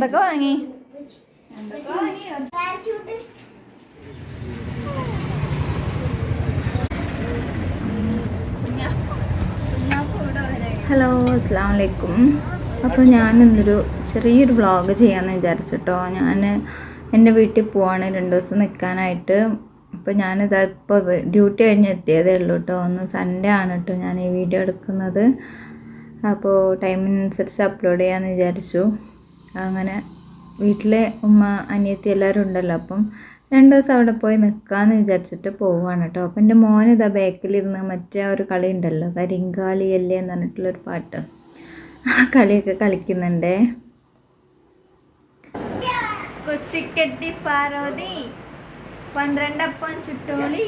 എന്തൊക്കെ വാങ്ങി? ഹലോ അസ്സാം വലൈക്കും അപ്പോൾ ഞാൻ ഇന്നൊരു ചെറിയൊരു വ്ളോഗ് ചെയ്യാമെന്ന് വിചാരിച്ചിട്ടോ. ഞാൻ എന്റെ വീട്ടിൽ പോവാണ്. രണ്ട് ദിവസം നിൽക്കാനായിട്ട് അപ്പോൾ ഞാനിതാ ഇപ്പോൾ ഡ്യൂട്ടി കഴിഞ്ഞ് എത്തിയതേ ഉള്ളൂ കേട്ടോ ഒന്ന് സൺഡേ ആണ് കേട്ടോ ഞാൻ ഈ വീഡിയോ എടുക്കുന്നത്. അപ്പോൾ ടൈമിനനുസരിച്ച് അപ്ലോഡ് ചെയ്യാമെന്ന് വിചാരിച്ചു. അങ്ങനെ വീട്ടിലെ ഉമ്മ അനിയത്തി എല്ലാവരും ഉണ്ടല്ലോ. അപ്പം രണ്ട് ദിവസം അവിടെ പോയി നിൽക്കാമെന്ന് വിചാരിച്ചിട്ട് പോവുകയാണ് കേട്ടോ. അപ്പം എന്റെ മോൻ ഇതാ ബാക്കിലിരുന്ന് മറ്റേ ഒരു കളി ഉണ്ടല്ലോ കരിങ്കാളിയല്ലേ എന്ന് പറഞ്ഞിട്ടുള്ളൊരു പാട്ട്. ആ കളിയൊക്കെ കളിക്കുന്നുണ്ടേ. കൊച്ചിക്കെട്ടി പാർവതി പന്ത്രണ്ടപ്പം ചുട്ടോളി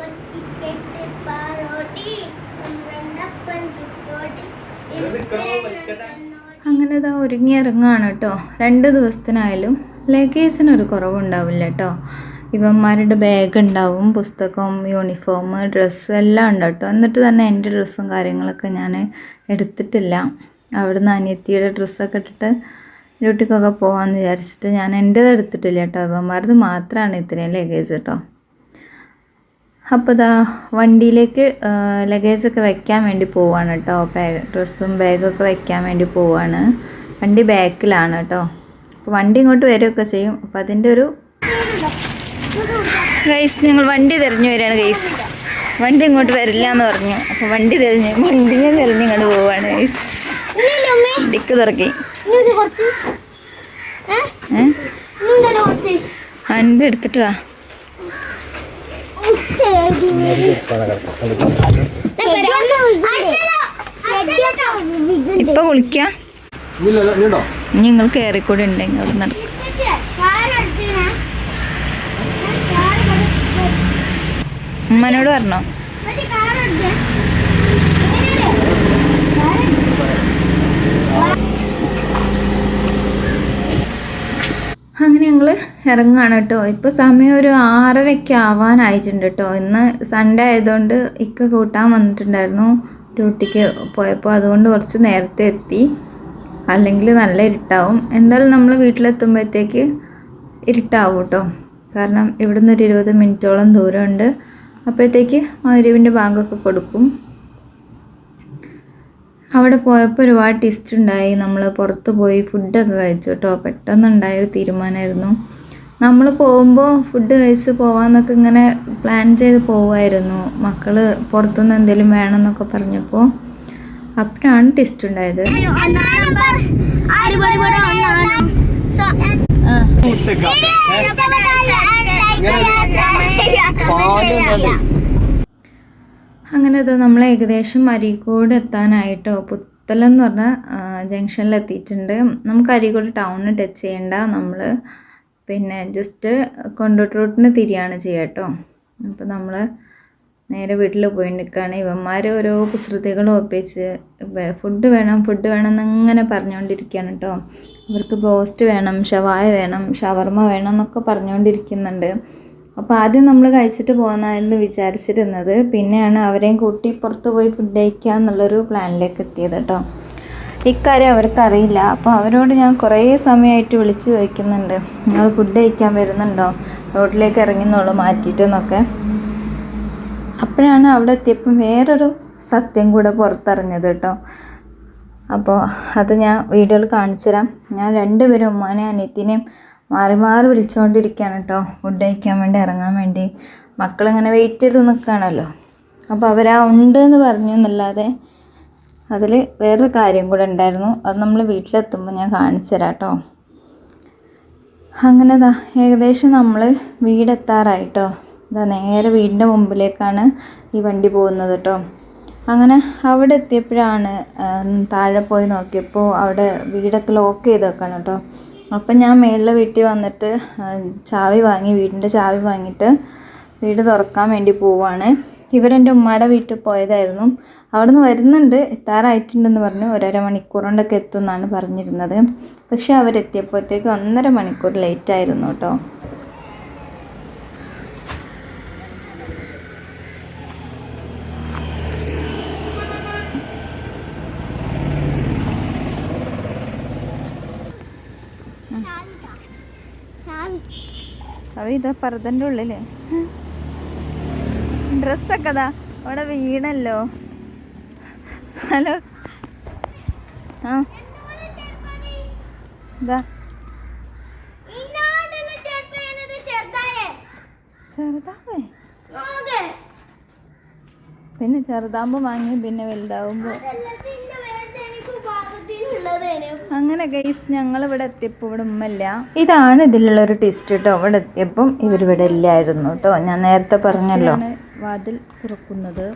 കൊച്ചിക്കെട്ടി ചുട്ടോടി അങ്ങനെ ഇതാ ഒരുങ്ങി ഇറങ്ങുകയാണ് കേട്ടോ. രണ്ട് ദിവസത്തിനായാലും ലഗേജിനൊരു കുറവുണ്ടാവില്ല കേട്ടോ. ഇവന്മാരുടെ ബാഗ് ഉണ്ടാവും പുസ്തകം യൂണിഫോം ഡ്രസ്സ് എല്ലാം ഉണ്ട് കേട്ടോ. എന്നിട്ട് തന്നെ എന്റെ ഡ്രസ്സും കാര്യങ്ങളൊക്കെ ഞാൻ എടുത്തിട്ടില്ല. അവിടുന്ന് അനിയത്തിയുടെ ഡ്രസ്സൊക്കെ ഇട്ടിട്ട് ഡ്യൂട്ടിക്കൊക്കെ പോകാമെന്ന് വിചാരിച്ചിട്ട് ഞാൻ എന്റേത് എടുത്തിട്ടില്ല കേട്ടോ. ഇവന്മാരത് മാത്രമാണ് ഇത്രയും ലഗേജ് കേട്ടോ. അപ്പോൾ ഇതാ വണ്ടിയിലേക്ക് ലഗേജൊക്കെ വെക്കാൻ വേണ്ടി പോവാണ് കേട്ടോ. ബാഗ് ഡ്രസ്സും ബാഗൊക്കെ വെക്കാൻ വേണ്ടി പോവാണ്. വണ്ടി ബാക്കിലാണ് കേട്ടോ. അപ്പോൾ വണ്ടി ഇങ്ങോട്ട് വരികയൊക്കെ ചെയ്യും. അപ്പോൾ അതിന്റെ ഒരു ഗൈസ് ഞങ്ങൾ വണ്ടി തിരഞ്ഞു വരികയാണ് ഗൈസ്. വണ്ടി ഇങ്ങോട്ട് വരില്ല എന്ന് പറഞ്ഞു. അപ്പോൾ വണ്ടി തിരഞ്ഞ് വണ്ടിയെ തിരഞ്ഞ് ഇങ്ങോട്ട് പോവാണ് ഗൈസ്. ഡിക്ക് തുറക്കി. കുറച്ച്. എടുത്തിട്ട് വാ. ഇപ്പൊ കുളിക്കാം. നിങ്ങൾ നിങ്ങൾ കയറിക്കൂടെ ഉണ്ടെങ്കിൽ അവിടെ നടക്കും. ഉമ്മനോട് പറഞ്ഞോ അങ്ങനെ ഇറങ്ങുകയാണ് കേട്ടോ. ഇപ്പോൾ സമയം ഒരു ആറരയ്ക്ക് ആവാനായിട്ടുണ്ട് കേട്ടോ. ഇന്ന് സൺഡേ ആയതുകൊണ്ട് ഇക്ക കൂട്ടാൻ വന്നിട്ടുണ്ടായിരുന്നു ഡ്യൂട്ടിക്ക് പോയപ്പോൾ അതുകൊണ്ട് കുറച്ച് നേരത്തെ എത്തി. അല്ലെങ്കിൽ നല്ല ഇരുട്ടാവും. എന്തായാലും നമ്മൾ വീട്ടിലെത്തുമ്പോഴത്തേക്ക് ഇരുട്ടാവും കേട്ടോ. കാരണം ഇവിടുന്ന് ഒരു ഇരുപത് മിനിറ്റോളം ദൂരമുണ്ട്. അപ്പോഴത്തേക്ക് മരുവിന്റെ ബാങ്കൊക്കെ കൊടുക്കും. അവിടെ പോയപ്പോൾ ഒരുപാട് ടിസ്റ്റ് ഉണ്ടായി. നമ്മൾ പുറത്ത് പോയി ഫുഡൊക്കെ കഴിച്ചു കേട്ടോ പെട്ടെന്നുണ്ടായൊരു തീരുമാനമായിരുന്നു നമ്മൾ പോകുമ്പോൾ ഫുഡ് കഴിച്ച് പോകാമെന്നൊക്കെ ഇങ്ങനെ പ്ലാൻ ചെയ്ത് പോവായിരുന്നു. മക്കൾ പുറത്തുനിന്ന് എന്തെങ്കിലും വേണമെന്നൊക്കെ പറഞ്ഞപ്പോൾ അപ്പോഴാണ് ടിസ്റ്റ് ഉണ്ടായത്. അങ്ങനെ ഇത് നമ്മൾ ഏകദേശം അരീക്കോട് എത്താനായിട്ടോ പുത്തലം എന്ന് പറഞ്ഞ ജംഗ്ഷനിൽ എത്തിയിട്ടുണ്ട് നമുക്ക് അരീക്കോട് ടൗണിൽ ടച്ച് ചെയ്യേണ്ട നമ്മൾ പിന്നെ ജസ്റ്റ് കൊണ്ടോട്ട് റൂട്ടിന് തിരിയാണ് ചെയ്യുക കേട്ടോ അപ്പോൾ നമ്മൾ നേരെ വീട്ടിൽ പോയി നിൽക്കുകയാണ് ഇവന്മാർ ഓരോ കുസൃതികളും ഒപ്പിച്ച് ഫുഡ് വേണം ഫുഡ് വേണം എന്നിങ്ങനെ പറഞ്ഞുകൊണ്ടിരിക്കുകയാണ് കേട്ടോ ഇവർക്ക് ബോസ്റ്റ് വേണം ഷവായ വേണം ഷവർമ്മ വേണം എന്നൊക്കെ പറഞ്ഞുകൊണ്ടിരിക്കുന്നുണ്ട് അപ്പോൾ ആദ്യം നമ്മൾ കഴിച്ചിട്ട് പോകുന്നതെന്ന് വിചാരിച്ചിരുന്നത്. പിന്നെയാണ് അവരെയും കൂട്ടി പുറത്ത് പോയി ഫുഡ് കഴിക്കുക എന്നുള്ളൊരു പ്ലാനിലേക്ക് എത്തിയത് കേട്ടോ ഇക്കാര്യം അവർക്കറിയില്ല. അപ്പോൾ അവരോട് ഞാൻ കുറേ സമയമായിട്ട് വിളിച്ചു ചോദിക്കുന്നുണ്ട്. നിങ്ങൾ ഫുഡ് കഴിക്കാൻ വരുന്നുണ്ടോ? റോഡിലേക്ക് ഇറങ്ങുന്നുള്ളൂ മാറ്റിയിട്ടെന്നൊക്കെ അപ്പോഴാണ് അവിടെ എത്തിയപ്പം വേറൊരു സത്യം കൂടെ പുറത്തറിഞ്ഞത് കേട്ടോ അപ്പോൾ അത് ഞാൻ വീഡിയോയിൽ കാണിച്ചു തരാം ഞാൻ രണ്ടുപേരും ഉമ്മാനെ അനിയത്തിനെയും മാറി മാറി വിളിച്ചുകൊണ്ടിരിക്കുകയാണ് കേട്ടോ ഫുഡ് കഴിക്കാൻ വേണ്ടി ഇറങ്ങാൻ വേണ്ടി. മക്കളിങ്ങനെ വെയിറ്റ് ചെയ്ത് നിൽക്കുകയാണല്ലോ അപ്പോൾ അവരാ ഉണ്ട് എന്ന് പറഞ്ഞു എന്നല്ലാതെ അതിൽ വേറൊരു കാര്യം കൂടെ ഉണ്ടായിരുന്നു. അത് നമ്മൾ വീട്ടിലെത്തുമ്പോൾ ഞാൻ കാണിച്ചു തരാം കേട്ടോ അങ്ങനെ ദാ ഏകദേശം നമ്മൾ വീടെത്താറായിട്ടോ ഇതാ നേരെ വീടിന്റെ മുമ്പിലേക്കാണ് ഈ വണ്ടി പോകുന്നത് കേട്ടോ അങ്ങനെ അവിടെ എത്തിയപ്പോഴാണ് താഴെ പോയി നോക്കിയപ്പോൾ അവിടെ വീടൊക്കെ ലോക്ക് ചെയ്ത് വെക്കണം കേട്ടോ അപ്പം ഞാൻ മേളിലെ വീട്ടിൽ വന്നിട്ട് ചാവി വാങ്ങി വീടിന്റെ ചാവി വാങ്ങിയിട്ട് വീട് തുറക്കാൻ വേണ്ടി പോവാണ്. ഇവരെന്റെ ഉമ്മയുടെ വീട്ടിൽ പോയതായിരുന്നു. അവിടുന്ന് വരുന്നുണ്ട് എത്താറായിട്ടുണ്ടെന്ന് പറഞ്ഞു. ഒരര മണിക്കൂർ കൊണ്ടൊക്കെ എത്തും എന്നാണ് പറഞ്ഞിരുന്നത്. പക്ഷേ അവരെത്തിയപ്പോഴത്തേക്ക് ഒന്നര മണിക്കൂർ ലേറ്റായിരുന്നു കേട്ടോ. ഇതാ പറതന്റെ ഉള്ളിൽ. ഡ്രസ്സൊക്കെ അതാ അവിടെ വീണല്ലോ. ഹലോ. ആ. ഇതാ. ചെറുതാവേ. പിന്നെ ചെറുതാകുമ്പോൾ വാങ്ങി പിന്നെ വലുതാവുമ്പോൾ അങ്ങനെ ഗൈസ് ഞങ്ങൾ ഇവിടെ എത്തിയപ്പോൾ ഇവിടെ ഉമ്മല്ല ഇതാണ് ഇതിലുള്ള ഒരു ടിസ്റ്റ് കേട്ടോ ഇവിടെ എത്തിയപ്പം ഇവരിവിടെ ഇല്ലായിരുന്നു കേട്ടോ ഞാൻ നേരത്തെ പറഞ്ഞല്ലോ. വാതിൽ തുറക്കുന്നത്.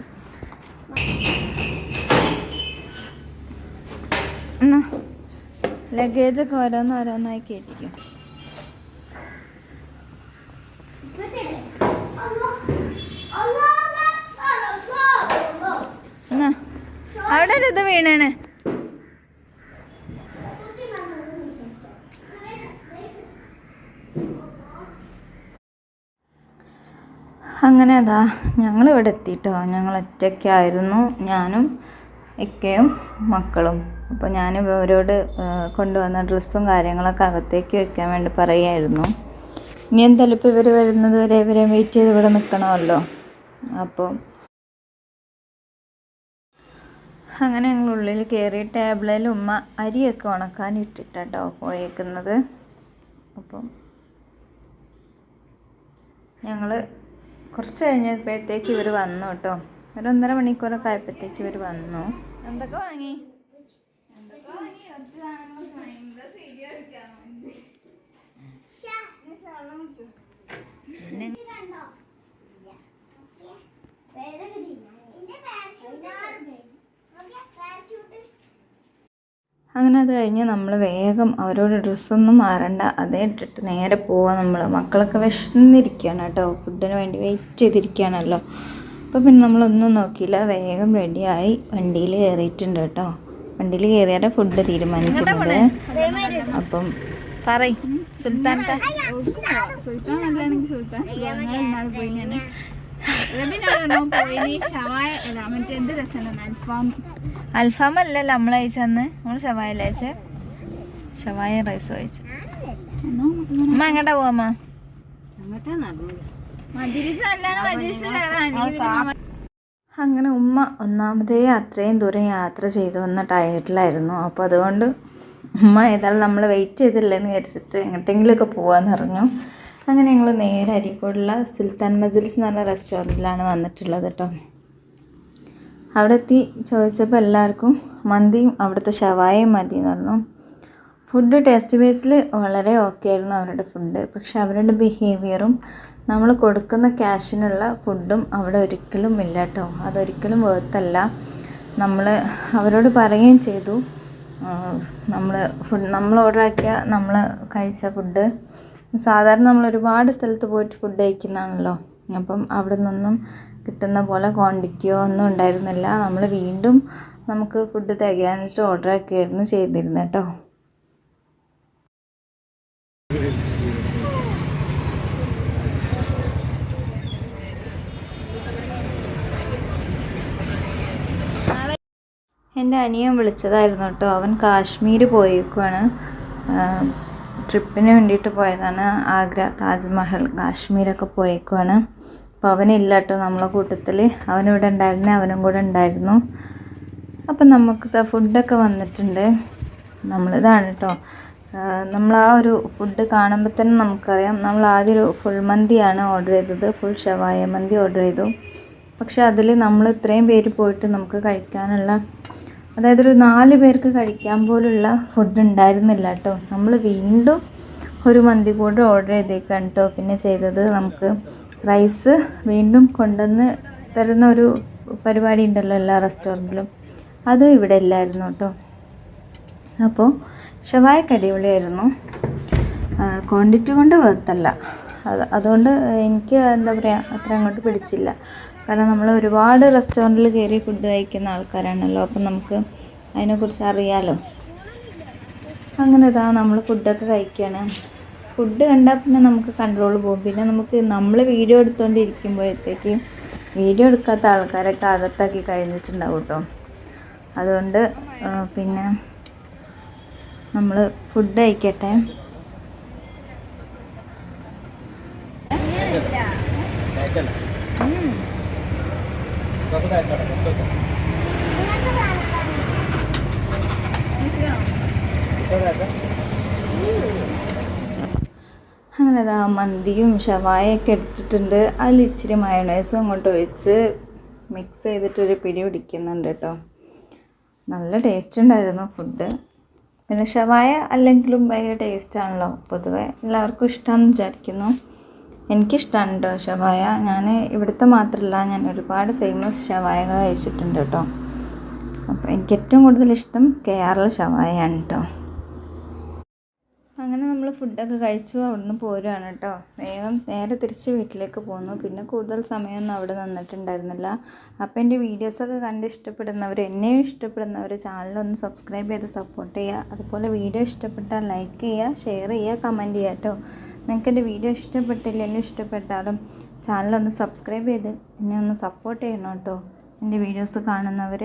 ലഗേജ് ഒക്കെ ഓരോന്ന് ഓരോന്നായി കയറ്റിക്കും. എന്നാ? അവിടെ ഒരു ഇത് വീണാണ്. അങ്ങനെ അതാ ഞങ്ങൾ ഇവിടെ എത്തിയിട്ടോ ഞങ്ങൾ ഒറ്റയ്ക്കായിരുന്നു ഞാനും ഇക്കയും മക്കളും. അപ്പോൾ ഞാൻ ഇവരോട് കൊണ്ടുവന്ന ഡ്രസ്സും കാര്യങ്ങളൊക്കെ അകത്തേക്ക് വെക്കാൻ വേണ്ടി പറയുമായിരുന്നു ഇനി എന്തായാലും ഇപ്പോൾ ഇവർ വരുന്നത് വരെ ഇവരെ വെയിറ്റ് ചെയ്ത് ഇവിടെ നിൽക്കണമല്ലോ അപ്പോൾ അങ്ങനെ ഞങ്ങൾ ഉള്ളിൽ കയറി ടേബിളിൽ ഉമ്മ അരിയൊക്കെ ഉണക്കാൻ ഇട്ടിട്ടോ പോയേക്കുന്നത്. അപ്പം ഞങ്ങൾ കുറച്ച് കഴിഞ്ഞപ്പോഴത്തേക്ക് ഇവർ വന്നു കേട്ടോ. ഒരു ഒന്നര മണിക്കൂറൊക്കെ ആയപ്പോഴത്തേക്ക് ഇവർ വന്നു. എന്തൊക്കെ വാങ്ങി? ശ്ശാ. ഇത് അങ്ങനെ അത് കഴിഞ്ഞ് നമ്മൾ വേഗം അവരോട് ഡ്രസ്സൊന്നും മാറണ്ട. അതേ ഇട്ടിട്ട് നേരെ പോവാം നമ്മൾ മക്കളൊക്കെ വിശന്നിരിക്കുകയാണ് കേട്ടോ. ഫുഡിന് വേണ്ടി വെയിറ്റ് ചെയ്തിരിക്കുകയാണല്ലോ അപ്പോൾ പിന്നെ നമ്മളൊന്നും നോക്കിയില്ല. വേഗം റെഡിയായി വണ്ടിയിൽ കയറിയിട്ടുണ്ട് കേട്ടോ. വണ്ടിയിൽ കയറിയാലേ ഫുഡ് തീരുമാനിക്കുന്നത്. അപ്പം പറയും. സുൽത്താൻ സുൽത്താൻ സുൽത്താൻ. പോയി അൽഫാം അല്ല അല്ലല്ലോ നമ്മൾ അയച്ചന്ന് നമ്മൾ ഷവായ കഴിച്ച് ഷവായ റൈസ് കഴിച്ചു അമ്മ എങ്ങോട്ടാ പോവാമ്മ? നല്ലതാണ് അങ്ങനെ ഉമ്മ ഒന്നാമതേ അത്രയും ദൂരം യാത്ര ചെയ്തു വന്ന ടയർഡിലായിരുന്നു അപ്പോൾ അതുകൊണ്ട് ഉമ്മ ഏതായാലും നമ്മൾ വെയിറ്റ് ചെയ്തില്ലെന്ന് വിചാരിച്ചിട്ട് എങ്ങോട്ടെങ്കിലുമൊക്കെ പോവാന്ന് പറഞ്ഞു. അങ്ങനെ ഞങ്ങൾ നേരെ അരീക്കോടുള്ള സുൽത്താൻ മജിൽസ് എന്ന് പറഞ്ഞ റെസ്റ്റോറന്റിലാണ് വന്നിട്ടുള്ളത് കേട്ടോ അവിടെ എത്തി ചോദിച്ചപ്പോൾ എല്ലാവർക്കും മന്തിയും അവിടുത്തെ ഷവായയും മതി എന്ന് പറഞ്ഞു. ഫുഡ് ടേസ്റ്റ് ബേസിൽ വളരെ ഓക്കെ ആയിരുന്നു അവരുടെ ഫുഡ് പക്ഷെ അവരുടെ ബിഹേവിയറും നമ്മൾ കൊടുക്കുന്ന ക്യാഷിനുള്ള ഫുഡും അവിടെ ഒരിക്കലും ഇല്ല കേട്ടോ അതൊരിക്കലും വേർത്തല്ല നമ്മൾ അവരോട് പറയുകയും ചെയ്തു. നമ്മൾ ഫുഡ് നമ്മൾ ഓർഡറാക്കിയ നമ്മൾ കഴിച്ച ഫുഡ് സാധാരണ നമ്മൾ ഒരുപാട് സ്ഥലത്ത് പോയിട്ട് ഫുഡ് കഴിക്കുന്നതാണല്ലോ. അപ്പം അവിടെ നിന്നൊന്നും കിട്ടുന്ന പോലെ ക്വാണ്ടിറ്റിയോ ഒന്നും ഉണ്ടായിരുന്നില്ല. നമ്മൾ വീണ്ടും നമുക്ക് ഫുഡ് തികയാന്ന് വെച്ചിട്ട് ഓർഡർ ആക്കിയായിരുന്നു ചെയ്തിരുന്നത് കേട്ടോ. എന്റെ അനിയൻ വിളിച്ചതായിരുന്നു കേട്ടോ. അവൻ കാശ്മീർ പോയേക്കുവാണ്. ട്രിപ്പിന് വേണ്ടിയിട്ട് പോയതാണ് ആഗ്ര താജ്മഹൽ കാശ്മീരൊക്കെ പോയേക്കുവാണ്. അപ്പോൾ അവനില്ല കേട്ടോ നമ്മളെ കൂട്ടത്തിൽ അവനിവിടെ ഉണ്ടായിരുന്നേ അവനും കൂടെ ഉണ്ടായിരുന്നു. അപ്പം നമുക്ക് ഫുഡൊക്കെ വന്നിട്ടുണ്ട്. നമ്മളിതാണ് കേട്ടോ നമ്മൾ ആ ഒരു ഫുഡ് കാണുമ്പോൾ തന്നെ നമുക്കറിയാം. നമ്മൾ ആദ്യം ഒരു ഫുൾ മന്തിയാണ് ഓർഡർ ചെയ്തത്. ഫുൾ ഷവായ മന്തി ഓർഡർ ചെയ്തു. പക്ഷെ അതിൽ നമ്മൾ ഇത്രയും പേര് പോയിട്ട് നമുക്ക് കഴിക്കാനുള്ള അതായത് ഒരു നാല് പേർക്ക് കഴിക്കാൻ പോലുള്ള ഫുഡ് ഉണ്ടായിരുന്നില്ല കേട്ടോ. നമ്മൾ വീണ്ടും ഒരു മന്തി കൂടെ ഓർഡർ ചെയ്തേക്കാണ് കേട്ടോ. പിന്നെ ചെയ്തത് നമുക്ക് റൈസ് വീണ്ടും കൊണ്ടുവന്ന് തരുന്ന ഒരു പരിപാടി ഉണ്ടല്ലോ എല്ലാ റെസ്റ്റോറന്റിലും അത് ഇവിടെ ഇല്ലായിരുന്നു കേട്ടോ. അപ്പോൾ ഷവായക്ക് അടിപൊളിയായിരുന്നു. ക്വാണ്ടിറ്റി കൊണ്ട് വെത്തല്ല അത് അതുകൊണ്ട് എനിക്ക് എന്താ പറയുക അത്ര അങ്ങോട്ട് പിടിച്ചില്ല. കാരണം നമ്മൾ ഒരുപാട് റെസ്റ്റോറന്റിൽ കയറി ഫുഡ് കഴിക്കുന്ന ആൾക്കാരാണല്ലോ അപ്പം നമുക്ക് അതിനെക്കുറിച്ച് അറിയാലോ. അങ്ങനെ ഇതാ നമ്മൾ ഫുഡൊക്കെ കഴിക്കുകയാണ് ഫുഡ് കണ്ടാൽ പിന്നെ നമുക്ക് കൺട്രോൾ പോകും പിന്നെ നമുക്ക് നമ്മൾ വീഡിയോ എടുത്തുകൊണ്ടിരിക്കുമ്പോഴത്തേക്ക് വീഡിയോ എടുക്കാത്ത ആൾക്കാരൊക്കെ അകത്താക്കി കഴിഞ്ഞിട്ടുണ്ടാവും കേട്ടോ അതുകൊണ്ട് പിന്നെ നമ്മൾ ഫുഡ് കഴിക്കട്ടെ. കഴിക്കണ്ട കുറച്ച് കഴിക്കട്ടെ കുറച്ച് വെക്കാം. നിങ്ങൾക്ക് കാണിക്കാൻ കുറച്ച് കഴിക്കാം. അങ്ങനെ ഇതാ മന്തിയും ഷവായൊക്കെ എടുത്തിട്ടുണ്ട്. അതിൽ ഇച്ചിരി മയോണൈസും അങ്ങോട്ട് ഒഴിച്ച് മിക്സ് ചെയ്തിട്ടൊരു പിടി പിടിക്കുന്നുണ്ട് കേട്ടോ. നല്ല ടേസ്റ്റ് ഉണ്ടായിരുന്നു ഫുഡ് പിന്നെ ഷവായ അല്ലെങ്കിലും ഭയങ്കര ടേസ്റ്റാണല്ലോ പൊതുവെ എല്ലാവർക്കും ഇഷ്ടമാണെന്ന് വിചാരിക്കുന്നു. എനിക്കിഷ്ടമാണ് കേട്ടോ ഷവായ. ഞാൻ ഇവിടുത്തെ മാത്രമല്ല ഞാൻ ഒരുപാട് ഫേമസ് ഷവായകൾ കഴിച്ചിട്ടുണ്ട് കേട്ടോ അപ്പോൾ എനിക്ക് ഏറ്റവും കൂടുതൽ ഇഷ്ടം കെ കേരള ഷവായയാണ് കേട്ടോ ഫുഡൊക്കെ കഴിച്ചു അവിടുന്ന് പോരുകയാണ് കേട്ടോ. വേഗം നേരെ തിരിച്ച് വീട്ടിലേക്ക് പോന്നു. പിന്നെ കൂടുതൽ സമയമൊന്നും അവിടെ നിന്നിട്ടുണ്ടായിരുന്നില്ല. അപ്പോൾ എന്റെ വീഡിയോസൊക്കെ കണ്ട് ഇഷ്ടപ്പെടുന്നവർ എന്നെയും ഇഷ്ടപ്പെടുന്നവർ ചാനലൊന്ന് സബ്സ്ക്രൈബ് ചെയ്ത് സപ്പോർട്ട് ചെയ്യുക. അതുപോലെ വീഡിയോ ഇഷ്ടപ്പെട്ടാൽ ലൈക്ക് ചെയ്യുക ഷെയർ ചെയ്യുക കമന്റ് ചെയ്യുക കേട്ടോ. നിങ്ങൾക്ക് എന്റെ വീഡിയോ ഇഷ്ടപ്പെട്ടില്ലെങ്കിലും ഇഷ്ടപ്പെട്ടാലും ചാനലൊന്ന് സബ്സ്ക്രൈബ് ചെയ്ത് എന്നെ ഒന്ന് സപ്പോർട്ട് ചെയ്യണം കേട്ടോ. എന്റെ വീഡിയോസ് കാണുന്നവർ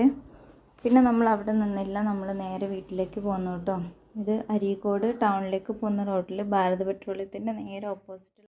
പിന്നെ നമ്മൾ അവിടെ നിന്നില്ല നമ്മൾ നേരെ വീട്ടിലേക്ക് പോന്നു കേട്ടോ. ഇത് അരീക്കോട് ടൗണിലേക്ക് പോകുന്ന റോഡിൽ ഭാരത് പെട്രോളിയത്തിന്റെ നേരെ ഓപ്പോസിറ്റ്